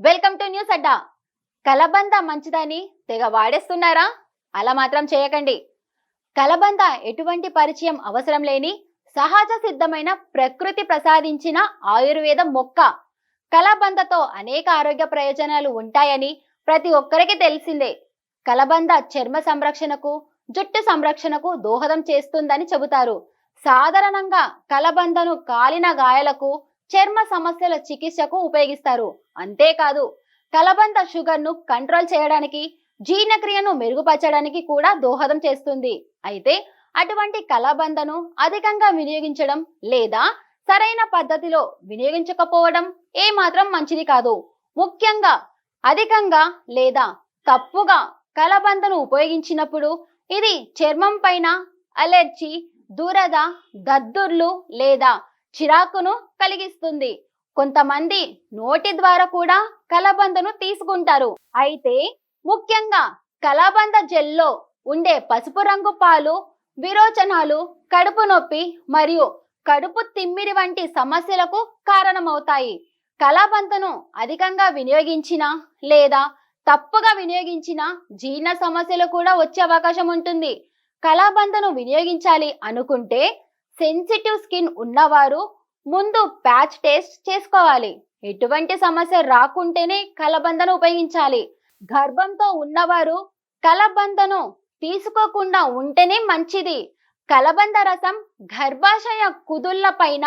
Welcome to news అడ్డా. కలబంద మంచిదని తెగ వాడేస్తున్నారా? అలా మాత్రం చేయకండి. కలబంద ఎటువంటి పరిచయం అవసరం లేని సహజ సిద్ధమైన ప్రకృతి ప్రసాదించిన ఆయుర్వేద మొక్క. కలబందతో అనేక ఆరోగ్య ప్రయోజనాలు ఉంటాయని ప్రతి ఒక్కరికి తెలిసిందే. కలబంద చర్మ సంరక్షణకు జుట్టు సంరక్షణకు దోహదం చేస్తుందని చెబుతారు. సాధారణంగా కలబందను కాలిన గాయాలకు చర్మ సమస్యల చికిత్సకు ఉపయోగిస్తారు. అంతేకాదు కలబంద షుగర్ను కంట్రోల్ చేయడానికి జీర్ణక్రియను మెరుగుపరచడానికి కూడా దోహదం చేస్తుంది. అయితే అటువంటి కలబందను అధికంగా వినియోగించడం లేదా సరైన పద్ధతిలో వినియోగించకపోవడం ఏమాత్రం మంచిది కాదు. ముఖ్యంగా అధికంగా లేదా తప్పుగా కలబందను ఉపయోగించినప్పుడు ఇది చర్మం పైన అలెర్జీ దురద దద్దుర్లు లేదా చిరాకును కలిగిస్తుంది. కొంతమంది నోటి ద్వారా కూడా కలబందను తీసుకుంటారు. అయితే ముఖ్యంగా కలబంద జెల్లో ఉండే పసుపు రంగు పాలు విరోచనాలు కడుపు నొప్పి మరియు కడుపు తిమ్మిరి వంటి సమస్యలకు కారణమవుతాయి. కలబంతను అధికంగా వినియోగించిన లేదా తప్పుగా వినియోగించిన జీర్ణ సమస్యలు కూడా వచ్చే అవకాశం ఉంటుంది. కలబందను వినియోగించాలి అనుకుంటే సెన్సిటివ్ స్కిన్ ఉన్నవారు ముందు ప్యాచ్ టెస్ట్ చేసుకోవాలి. ఎటువంటి సమస్య రాకుంటేనే కలబందను ఉపయోగించాలి. గర్భంతో ఉన్నవారు కలబందను తీసుకోకుండా ఉంటేనే మంచిది. కలబంద రసం గర్భాశయ కుదుళ్ళ పైన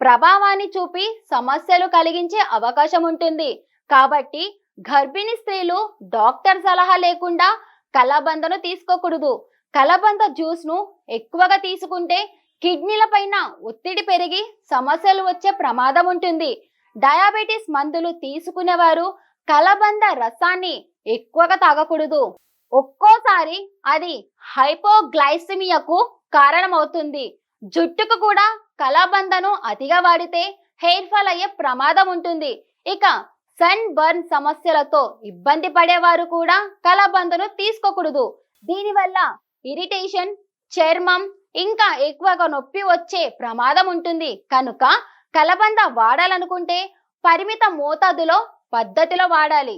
ప్రభావాన్ని చూపి సమస్యలు కలిగించే అవకాశం ఉంటుంది. కాబట్టి గర్భిణీ స్త్రీలు డాక్టర్ సలహా లేకుండా కలబందను తీసుకోకూడదు. కలబంద జ్యూస్ను ఎక్కువగా తీసుకుంటే కిడ్నీల పైన ఒత్తిడి పెరిగి సమస్యలు వచ్చే ప్రమాదం ఉంటుంది. డయాబెటీస్ మందులు తీసుకునేవారు కలబంద రసాన్ని ఎక్కువగా తాగకూడదు. ఒక్కోసారి అది హైపోగ్లైసిమియాకు కారణమవుతుంది. జుట్టుకు కూడా కలబందను అతిగా వాడితే హెయిర్ ఫాల్ అయ్యే ప్రమాదం ఉంటుంది. ఇక సన్ బర్న్ సమస్యలతో ఇబ్బంది పడేవారు కూడా కలబందను తీసుకోకూడదు. దీనివల్ల ఇరిటేషన్ చర్మం ఇంకా ఎక్కువగా నొప్పి వచ్చే ప్రమాదం ఉంటుంది. కనుక కలబంద వాడాలనుకుంటే పరిమిత మోతాదులో పద్ధతిలో వాడాలి.